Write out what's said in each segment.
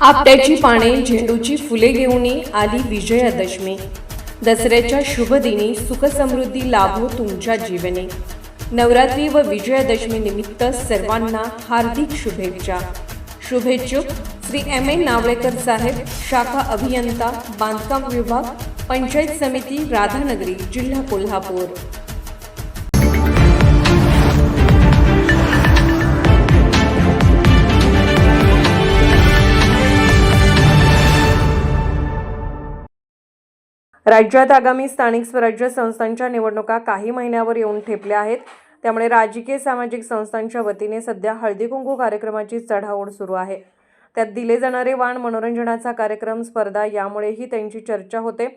आपट्याची पाने झेंडूची फुले घेऊन आली विजयादशमी. दसऱ्याच्या शुभ दिनी सुखसमृद्धी लाभो तुमच्या जीवनी. नवरात्री व विजयादशमी निमित्त सर्वांना हार्दिक शुभेच्छा. शुभेच्छुक श्री एम ए नावळेकर साहेब शाखा अभियंता बांधकाम विभाग पंचायत समिती राधानगरी जिल्हा कोल्हापूर. राज्यात आगामी स्थानिक स्वराज्य संस्थांच्या निवडणुका काही महिन्यावर येऊन ठेपल्या आहेत. त्यामुळे राजकीय सामाजिक संस्थांच्या वतीने सध्या हळदी कुंकू कार्यक्रमाची चढाओढ सुरू आहे. त्यात दिले जाणारे वाण मनोरंजनाचा कार्यक्रम स्पर्धा यामुळेही त्यांची चर्चा होते.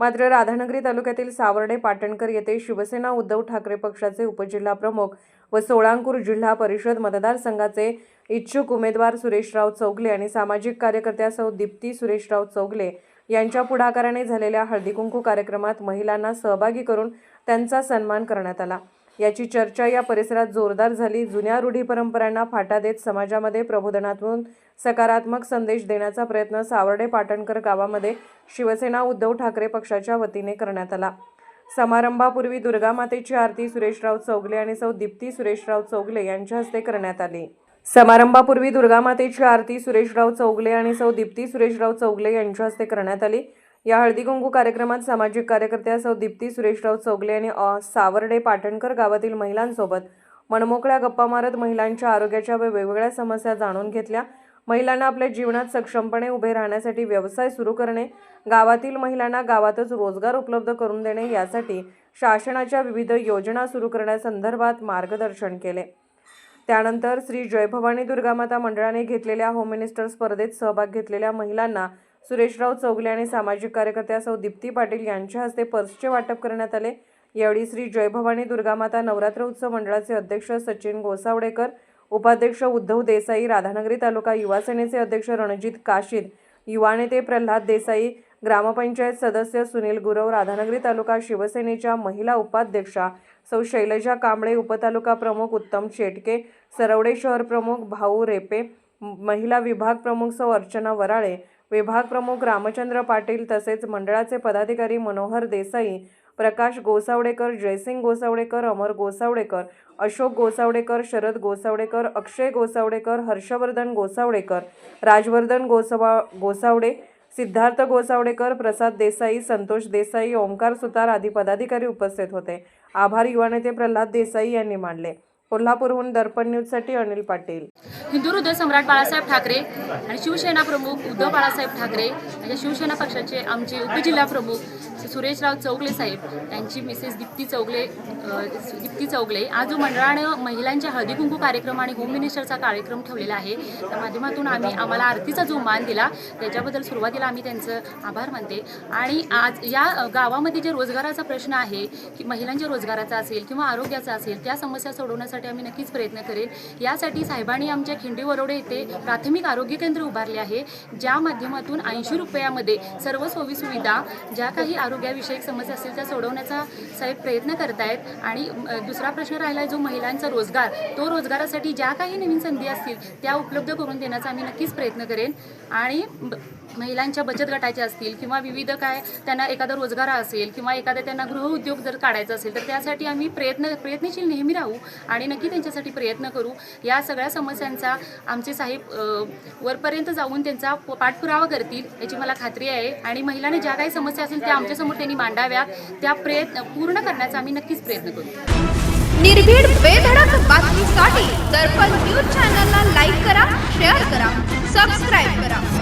मात्र राधानगरी तालुक्यातील सावर्डे पाटणकर येथे शिवसेना उद्धव ठाकरे पक्षाचे उपजिल्हा प्रमुख व सोळांपूर जिल्हा परिषद मतदारसंघाचे इच्छुक उमेदवार सुरेशराव चौगले आणि सामाजिक कार्यकर्त्यासह दीप्ती सुरेशराव चौगले यांच्या पुढाकाराने झालेल्या हळदीकुंकू कार्यक्रमात महिलांना सहभागी करून त्यांचा सन्मान करण्यात आला. याची चर्चा या परिसरात जोरदार झाली. जुन्या रूढी परंपरांना फाटा देत समाजामध्ये प्रबोधनातून सकारात्मक संदेश देण्याचा प्रयत्न सावर्डे पाटणकर गावामध्ये शिवसेना उद्धव ठाकरे पक्षाच्या वतीने करण्यात आला. समारंभापूर्वी दुर्गामातेची आरती सुरेशराव चौगले आणि सौ दीप्ती सुरेशराव चौगले यांच्या हस्ते करण्यात आली. समारंभापूर्वी दुर्गामातेची आरती सुरेशराव चौगले आणि सौ दीप्ती सुरेशराव चौगले यांच्या हस्ते करण्यात आली. या हळदी कुंकू कार्यक्रमात सामाजिक कार्यकर्त्या सौ दीप्ती सुरेशराव चौगले आणि सावर्डे पाटणकर गावातील महिलांसोबत मनमोकळ्या गप्पा मारत महिलांच्या आरोग्याच्या वेगवेगळ्या समस्या जाणून घेतल्या. महिलांना आपल्या जीवनात सक्षमपणे उभे राहण्यासाठी व्यवसाय सुरू करणे गावातील महिलांना गावातच रोजगार उपलब्ध करून देणे यासाठी शासनाच्या विविध योजना सुरू करण्यासंदर्भात मार्गदर्शन केले. त्यानंतर श्री जयभवानी दुर्गामाता मंडळाने घेतलेल्या होम मिनिस्टर स्पर्धेत सहभाग घेतलेल्या महिलांना सुरेशराव चौगले आणि सामाजिक कार्यकर्त्या सौ दीप्ती पाटील यांच्या हस्ते पर्सचे वाटप करण्यात आले. यावेळी श्री जयभवानी दुर्गामाता नवरात्र उत्सव मंडळाचे अध्यक्ष सचिन गोसावडेकर उपाध्यक्ष उद्धव देसाई राधानगरी तालुका युवा सेनेचे अध्यक्ष रणजित काशीद युवा नेते प्रल्हाद देसाई ग्रामपंचायत सदस्य सुनील गुरव राधानगरी तालुका शिवसेनेच्या महिला उपाध्यक्षा सौ शैलजा कांबळे उपतालुका प्रमुख उत्तम शेटके सरवडे शहर प्रमुख भाऊ रेपे महिला विभाग प्रमुख सौ अर्चना वराळे विभाग प्रमुख रामचंद्र पाटील तसेच मंडळाचे पदाधिकारी मनोहर देसाई प्रकाश गोसावडेकर जयसिंग गोसावडेकर अमर गोसावडेकर अशोक गोसावडेकर शरद गोसावडेकर अक्षय गोसावडेकर हर्षवर्धन गोसावडेकर राजवर्धन गोसवा गोसावडे सिद्धार्थ गोसावडेकर प्रसाद देसाई संतोष देसाई ओंकार सुतार आदी पदाधिकारी उपस्थित होते. आभार युवा नेते प्रल्हाद देसाई यांनी मानले कोल्हापूरहून दर्पण न्यूजसाठी अनिल पाटील. हिंदू हृदय सम्राट बाळासाहेब ठाकरे आणि शिवसेना प्रमुख उद्धव बाळासाहेब ठाकरे यांच्या शिवसेना पक्षाचे आमचे उपजिल्हा प्रमुख सुरेशराव चौगले साहेब यांची मिसेस दीप्ती चौगले दीप्ती चौगले. आज जो मंडळानं महिलांच्या हळदीकुंकू कार्यक्रम आणि होम मिनिस्टरचा कार्यक्रम ठेवलेला आहे त्या माध्यमातून आम्ही आम्हाला आरतीचा जो मान दिला त्याच्याबद्दल सुरुवातीला आम्ही त्यांचं आभार मानते. आणि आज या गावामध्ये जे रोजगाराचा प्रश्न आहे की महिलांच्या रोजगाराचा असेल किंवा आरोग्याचा असेल त्या समस्या सोडवण्यासाठी आम्ही नक्कीच प्रयत्न करेल. यासाठी साहेबांनी आमच्या खिंडी वरोडे येथे प्राथमिक आरोग्य केंद्र उभारले आहे. ज्या माध्यमातून ऐंशी रुपयामध्ये सर्व सोयी सुविधा ज्या काही आरोग्याविषयक समस्या असतील त्या सोडवण्याचा साहेब प्रयत्न करत आहेत आणि दुसरा प्रश्न राहिला जो महिलांचा रोजगार. तो रोजगारासाठी ज्या काही नवीन संधी असतील त्या उपलब्ध करून देण्याचा आम्ही नक्कीच प्रयत्न करेन. आणि ब- महिलांच्या बचत गटाच्या असतील किंवा विविध काय त्यांना एखादा रोजगार असेल किंवा एखादा त्यांना गृहउद्योग जर काढायचा असेल तर त्यासाठी आम्ही प्रयत्न प्रयत्नशील नेहमी राहू आणि नक्की त्यांच्यासाठी प्रयत्न करू. या सगळ्या समस्यांचा आमचे साहेब वरपर्यंत जाऊन त्यांचा प- पाठपुरावा करतील याची मला खात्री आहे. आणि महिलांनी ज्या काही समस्या असतील त्या आमच्यासमोर त्यांनी मांडाव्यात. त्या प्रयत्न पूर्ण करण्याचा आम्ही नक्कीच प्रयत्न करू. निर्भीड बेधडक बातमीसाठी दर्पण न्यूज चॅनलला लाईक करा शेअर करा सबस्क्राईब करा.